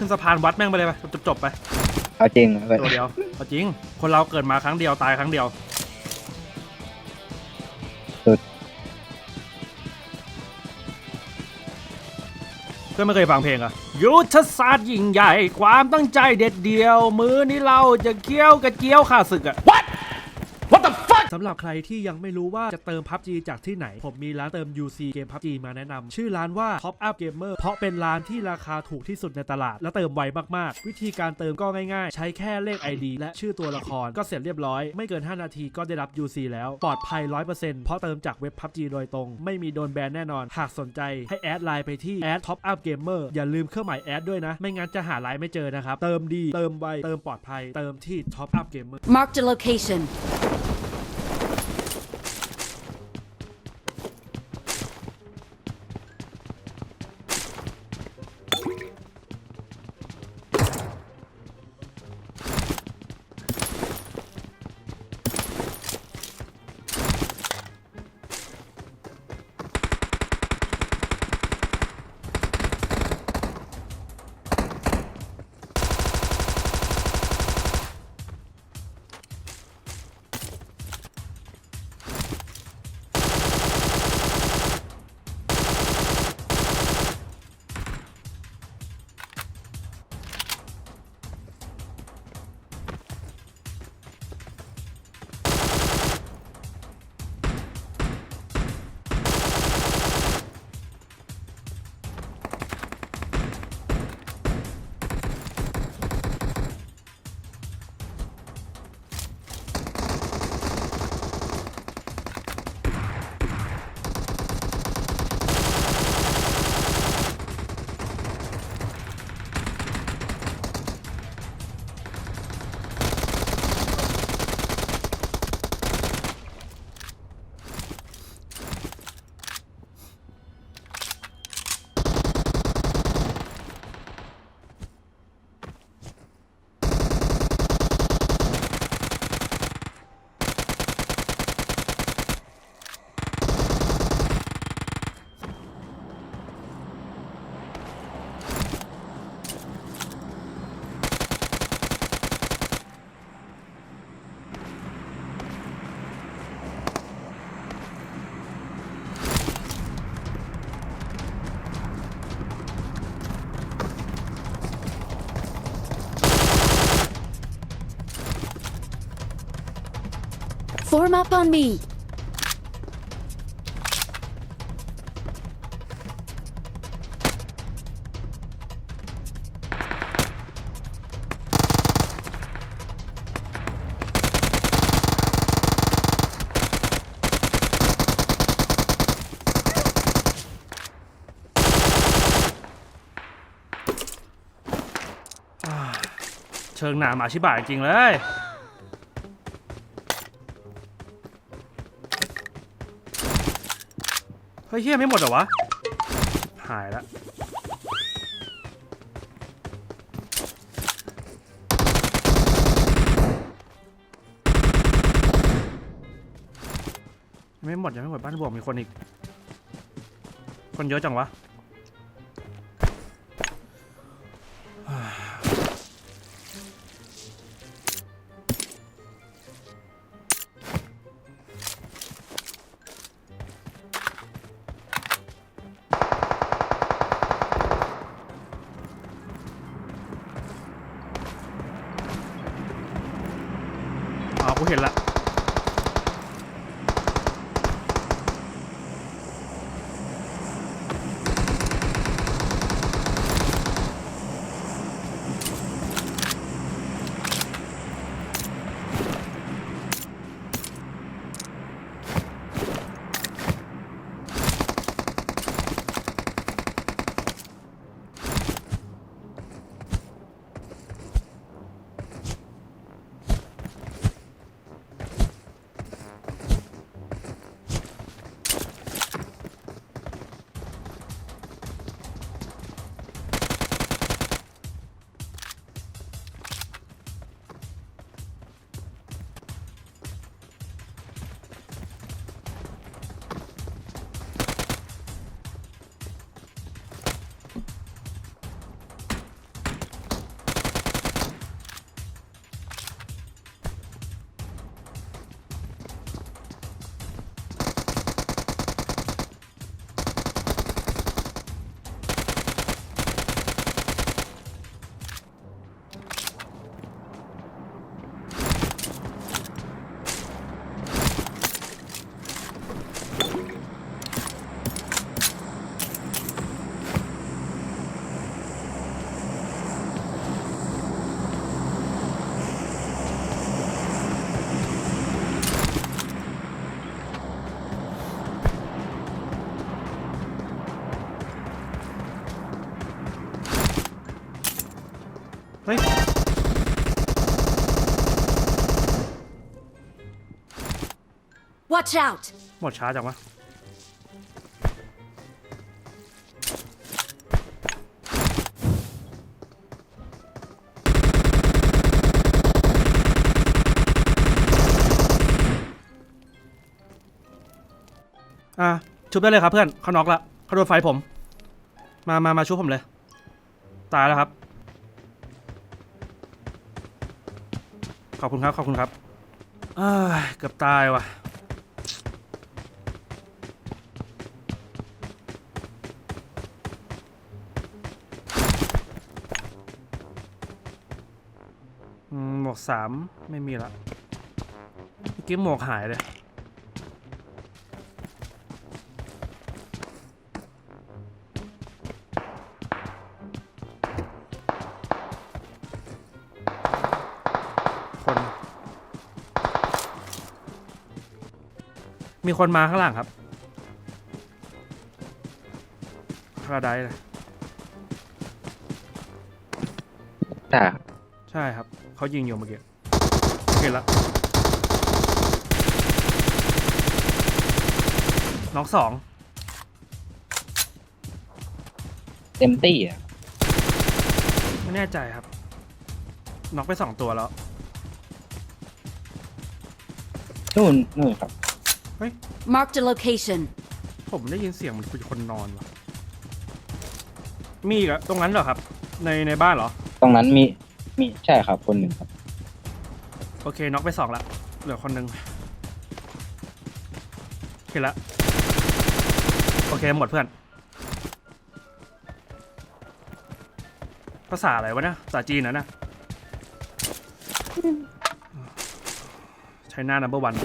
ขึ้นสะพานวัดแม่งไปเลยไปจบจบๆไปเอาจริงเหรอเพื่อนตัวเดียวเอาจริง คนเราเกิดมาครั้งเดียวตายครั้งเดียว เพื่อนไม่เคยฟังเพลงเหรอะยุทธศาสตร์ยิ่งใหญ่ ความตั้งใจเด็ดเดียว มือนี้เราจะเคี้ยวกระเจียวข่าศึกอะ What What the fuck สำหรับใครที่ยังไม่รู้ว่าจะเติม PUBG จากที่ไหน ผมมีร้านเติม UC เกม PUBG มาแนะนำชื่อร้านว่า Top Up Gamer เพราะเป็นร้านที่ราคาถูกที่สุดในตลาด และเติมไวมากๆ วิธีการเติมก็ง่ายๆ ใช้แค่เลข ID และชื่อตัวละครก็เสร็จเรียบร้อย ไม่เกิน 5 นาทีก็ได้รับ UC แล้วปลอดภัย 100%เพราะเติมจากเว็บ PUBG โดยตรง ไม่มีโดนแบนแน่นอน หากสนใจให้แอดไลน์ไปที่แอด Top Up Gamer อย่าลืมเครื่องหมายแอดด้วยนะ ไม่งั้นจะหาไลน์ไม่เจอนะครับเติมดีเติมไวเติมปลอดภัยเติมที่ Top Up Gamer Marked a location. Form up on me. เชิงหนาหมาชิบะจริงๆเลย เฮ้ยเฮียไม่หมดเหรอวะ หายละไม่หมดยังไม่หมดบ้านบวกมีคนอีก คนเยอะจังวะ Watch out! หมดช้าจังวะอะชุบได้เลยครับเพื่อนเขาน็อกละเขาโดนไฟผม มามามาชุบผมเลย ตายแล้วครับ ขอบคุณครับ ขอบคุณครับเกือบตายว่ะ วกสามไม่มีละเมื่อกี้หมวกหายเลยคนมีคนมาข้างหลังครับพาราไดซ์เลยใช่ใช่ครับ เขายิงอยู่เมื่อกี้เห็นละน้องสองเต็มตี้อะไม่แน่ใจครับน็อกไปสองตัวแล้วนู่นนู่นครับ Marked a location. ผมได้ยินเสียงเหมันคุยคนนอนวะมีอีกอะตรงนั้นเหรอครับ ในในบ้านเหรอ ตรงนั้นมี มีใช่ครับคนหนึ่งครับ โอเคน็อกไปสองละเหลือคนหนึ่งเห็นละโอเคหมดเพื่อน ภาษาอะไรวะเนี่ยภาษาจีนนะนะใช้หน้า number one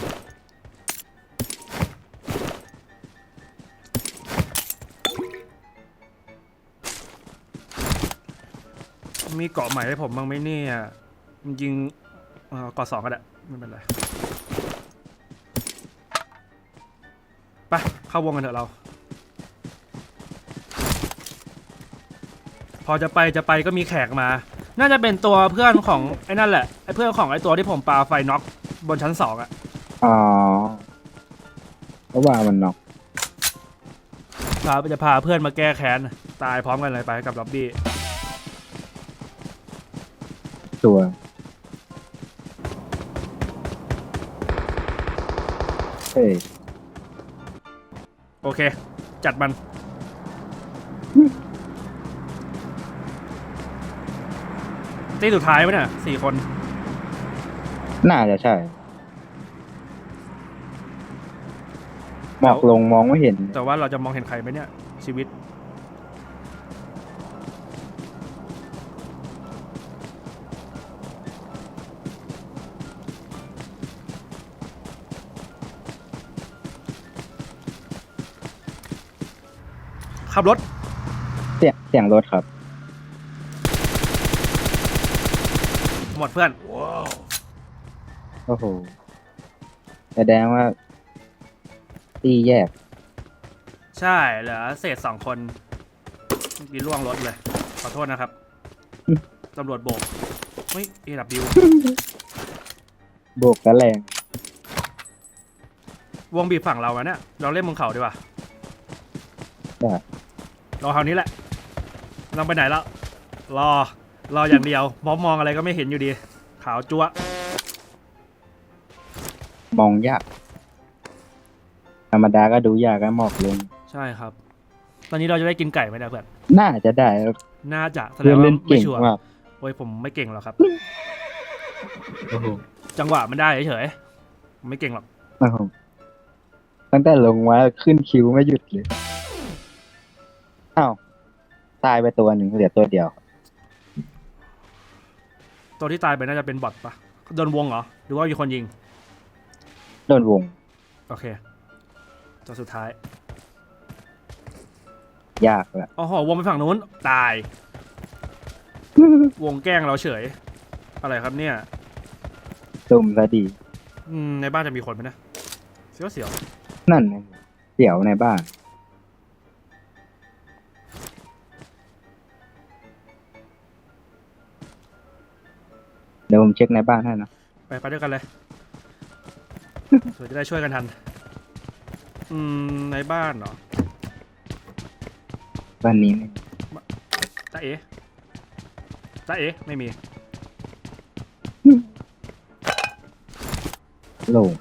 มีเกาะใหม่ให้ผมบ้างไหมเนี่ยจริงๆเอ่อเกาะสองก็ได้ไม่เป็นไรไปเข้าวงกันเถอะเรา พอจะไปจะไปก็มีแขกมา น่าจะเป็นตัวเพื่อนของไอ้นั่นแหละไอ้เพื่อนของไอ้ตัวที่ผมปาไฟน็อกบนชั้นสองอะอ๋อเพราะว่ามันน็อกพาจะพาเพื่อนมาแก้แค้นตายพร้อมกันเลยไปกับล็อบบี้ ตัว เฮ้ยโอเค จัดมันที่สุดท้ายไหมเนี่ยสี่คน น่าจะใช่หมอกลงมองไม่เห็น แต่ว่าเราจะมองเห็นใครไหมเนี่ย ชีวิต ขับรถ เสียงเสียงรถครับ หมดเพื่อน โอ้โหแสดงว่า ตีแยก ใช่เหลือเศษสองคนเมื่อกี้ล่วงรถเลย ขอโทษนะครับ อืม ตำรวจโบกเฮ้ยเอดับบิวโบกกระแรงวงบีบฝั่งเราอะเนี่ย เราเล่นบนเขาดีกว่าได้ รอคราวนี้แหละเราไปไหนแล้ว รอ รออย่างเดียวมองมองอะไรก็ไม่เห็นอยู่ดี ขาวจั๊วะมองยาก ธรรมดาก็ดูยากก็หมอกลง ใช่ครับ ตอนนี้เราจะได้กินไก่ไหมเนะเพื่อนน่าจะได้ครับน่าจะแสดเพื่องนว่าเล่นไม่เก่งชัวร์มากโอ้ยผมไม่เก่งหรอกครับ โอ้โหจังหวะมันได้เฉยๆผมไม่เก่งหรอกโอ้โหตั้งแต่ลงมาขึ้นคิวไม่หยุดเลย อ้าวตายไปตัวหนึ่งเหลือตัวเดียว ตัวที่ตายไปน่าจะเป็นบอทปะโดนวงเหรอ หรือว่ามีคนยิง โดนวง โอเค ตัวสุดท้ายยากละอ๋อวงไปฝั่งนู้น ตาย วงแกล้งเราเฉย อะไรครับเนี่ย ตุ่มซะดี อืมในบ้านจะมีคนไหมนะ เสียวเสียวนั่นไงเสี่ยวในบ้าน เช็คในบ้านให้นะไปไปด้วยกันเลยเผื่อจะได้ช่วยกันทัน อืม ในบ้านเหรอบ้านนี้ไม่จ้าเอ๋จ้าเอ๋ไม่มี โล่ง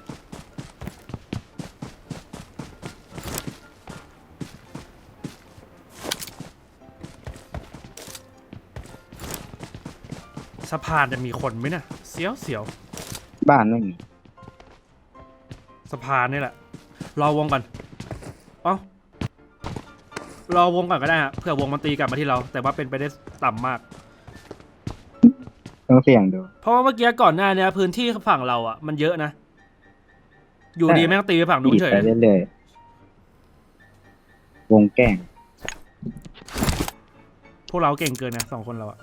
สะพานจะมีคนไหมเนี่ยเสียวเสียวบ้านไม่มีสะพานนี่แหละ รอวงก่อน เอ้ารอวงก่อนก็ได้ฮะเผื่อวงมันตีกลับมาที่เรา แต่ว่าเป็นไปได้ต่ำมาก ต้องเสี่ยงดู เพราะว่าเมื่อกี้ก่อนหน้าเนี้ยพื้นที่ฝั่งเราอะมันเยอะนะ อยู่ดีใช่แม่งตีไปฝั่งนู้นบีบเฉยไปเรื่อยๆวงแกล้ง พวกเราเก่งเกินนะสองคนเราอะ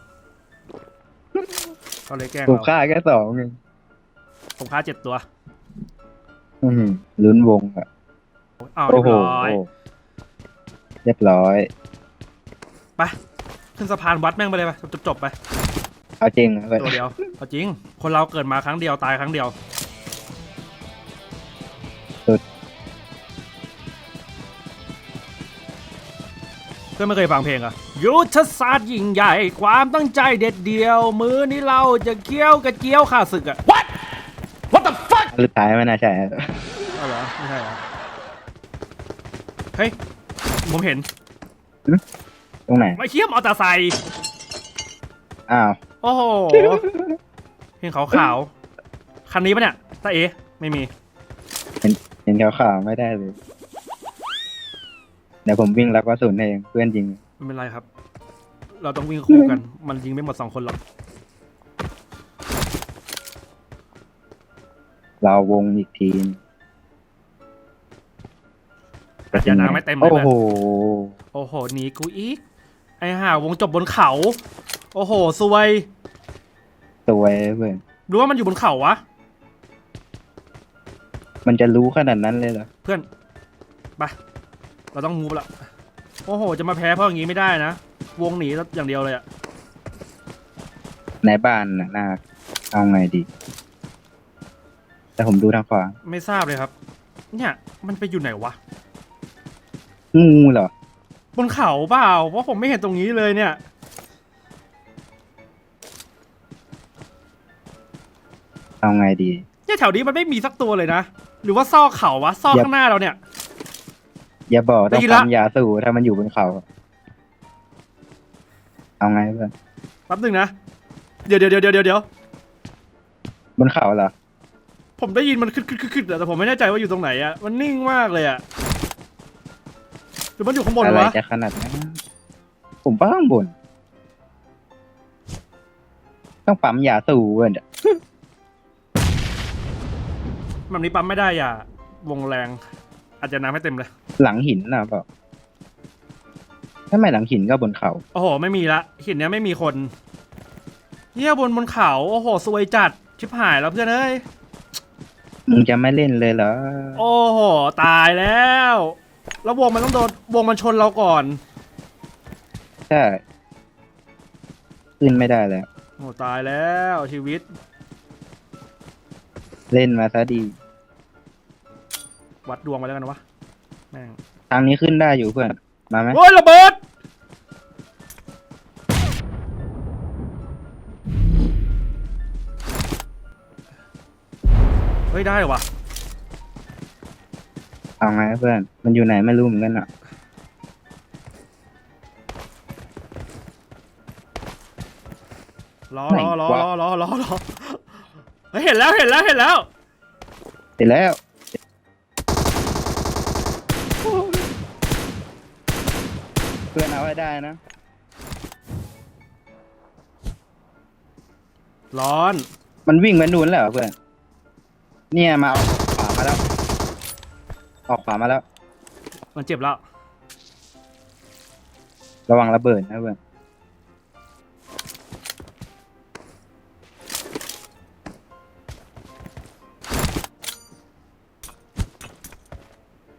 เขาเลยแกล้งผมเราฆ่าแค่สองเองผมฆ่าเจ็ดตัวอื้อหือลุ้นวงอะอ้าวโอ้เรียบโหร้อย เรียบร้อย ไปขึ้นสะพานวัดแม่งไปเลยไปจบจบๆไป เอาจริงนะเว้ยตัวเดียวเอาจริง คนเราเกิดมาครั้งเดียวตายครั้งเดียว เพื่อนไม่เคยฟังเพลงเหรอะยุทธศาสตร์ยิ่งใหญ่ ความตั้งใจเด็ดเดียว มือนี้เราจะเคี้ยวกระเจียวข่าศึกอะสุดท้ายไม่น่าใช่เอาเหรอไม่ใช่เหรอเฮ้ย ผมเห็นตรงไหน ไม่เคี้ยวมอเตอร์ไซค์อ้าว โอ้โห เห็นขาวขาวๆคันนี้ปะเนี่ยตาเอไม่มี เห็นขาวๆไม่ได้เลย เดี๋ยวผมวิ่งรับกระสุนเองเพื่อนยิง ไม่เป็นไรครับ เราต้องวิ่งคู่กัน มันยิงไม่หมดสองคนหรอก เราวงอีกทีมยาน้ำไม่เต็มเลยโอ้เพื่อนโห โอ้โหหนีกูอีก ไอ้ห่าวงจบบนเขา โอ้โหซวยสวยเพื่อนรู้ว่ามันอยู่บนเขาวะ มันจะรู้ขนาดนั้นเลยเหรอ เพื่อน ไป เราต้องมูฟละโอ้โห จะมาแพ้เพราะอย่างงี้ไม่ได้นะ วงหนีอย่างเดียวเลยอะในบ้านน่ะน่าเอาไงดี แต่ผมดูทางขวาไม่ทราบเลยครับ เนี่ย มันไปอยู่ไหนวะ งูเหรอ บนเขาเปล่า เพราะผมไม่เห็นตรงนี้เลยเนี่ย เอาไงดี เนี่ยแถวนี้มันไม่มีสักตัวเลยนะ หรือว่าซอกเขาวะ ซอกอย่าข้างหน้าเราเนี่ย อย่าบอกได้ต้องยินละทำยาสูบถ้ามันอยู่บนเขาเอาไงเพื่อนแป๊บหนึงนะ เดี๋ยวเดี๋ยวเดี๋ยวเดี๋ยวเดี๋ยวบนเขาเหรอผมได้ยินมันขึ้นขึ้นขึ้นขึ้นแต่ผมไม่แน่ใจว่าอยู่ตรงไหนอะมันนิ่งมากเลยอะหรือมันอยู่ข้างบนอะไรวะ จะขนาดนั้นผมป้าข้างบน ต้องปั๊มยาสูบเว้ยแบบนี้ปั๊มไม่ได้อย่าวงแรง อาจจะน้ำให้เต็มเลย หลังหินนะเปล่าถ้าไม่หลังหินก็บนเขา โอ้โห ไม่มีละหินเนี้ยไม่มีคนเฮียบนบนเขาโอ้โหซวยจัดชิบหายแล้วเพื่อนเอ้ยมึงจะไม่เล่นเลยเหรอ โอ้โหตายแล้ว แล้ววงมันต้องโดนวงมันชนเราก่อนใช่ ขึ้นไม่ได้แล้ว โอ้ตายแล้วชีวิต เล่นมาซะดี วัดดวงไปแล้วกันวะ แม่งทางนี้ขึ้นได้อยู่เพื่อน มาไหมโอ้ยระเบิด เฮ้ยได้ว่ะเอาไงเพื่อน มันอยู่ไหนไม่รู้เหมือนกันอะ รอไหนรอรอวะ รอรอรอรอเฮ้ยเห็นแล้วเห็นแล้วเห็นแล้ว เสร็จแล้ว เพื่อนเอาให้ได้นะ ร้อน มันวิ่งมานู่นแล้วเหรอเพื่อน เนี่ยมาออกขวามาแล้ว ออกขวามาแล้ว มันเจ็บแล้ว ระวังระเบิดนะเพื่อน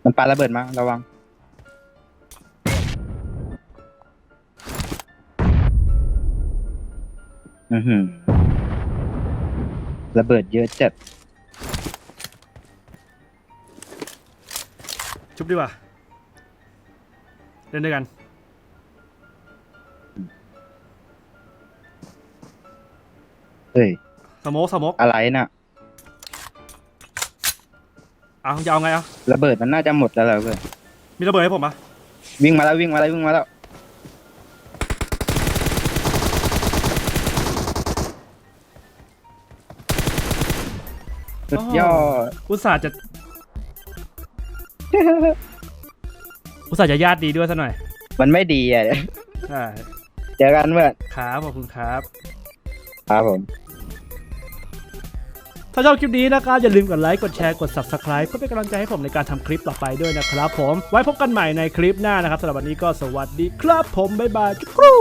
มันปาระเบิดมา ระวัง อือหือระเบิดเยอะจัดชุบดีกว่า เล่นด้วยกัน เฮ้ย สโมกสโมกอะไรน่ะ เอาจะเอาไงเอาระเบิดมันน่าจะหมดแล้วเหรอเพื่อนมีระเบิดให้ผมปะวิ่งมาแล้ววิ่งมาแล้ววิ่งมาแล้ว สุดยอด อุตส่าห์จะ อุตส่าห์จะญาติดีด้วยซะหน่อยมันไม่ดีอะใช่เจอกันเพื่อนครับขอบคุณครับ ครับผม ถ้าชอบคลิปนี้นะครับ อย่าลืมกดไลค์ กดแชร์ กด subscribe เพื่อเป็นกำลังใจให้ผมในการทำคลิปต่อไปด้วยนะครับผม ไว้พบกันใหม่ในคลิปหน้านะครับสำหรับวันนี้ก็สวัสดีครับผม บ๊ายบายจุ๊กรู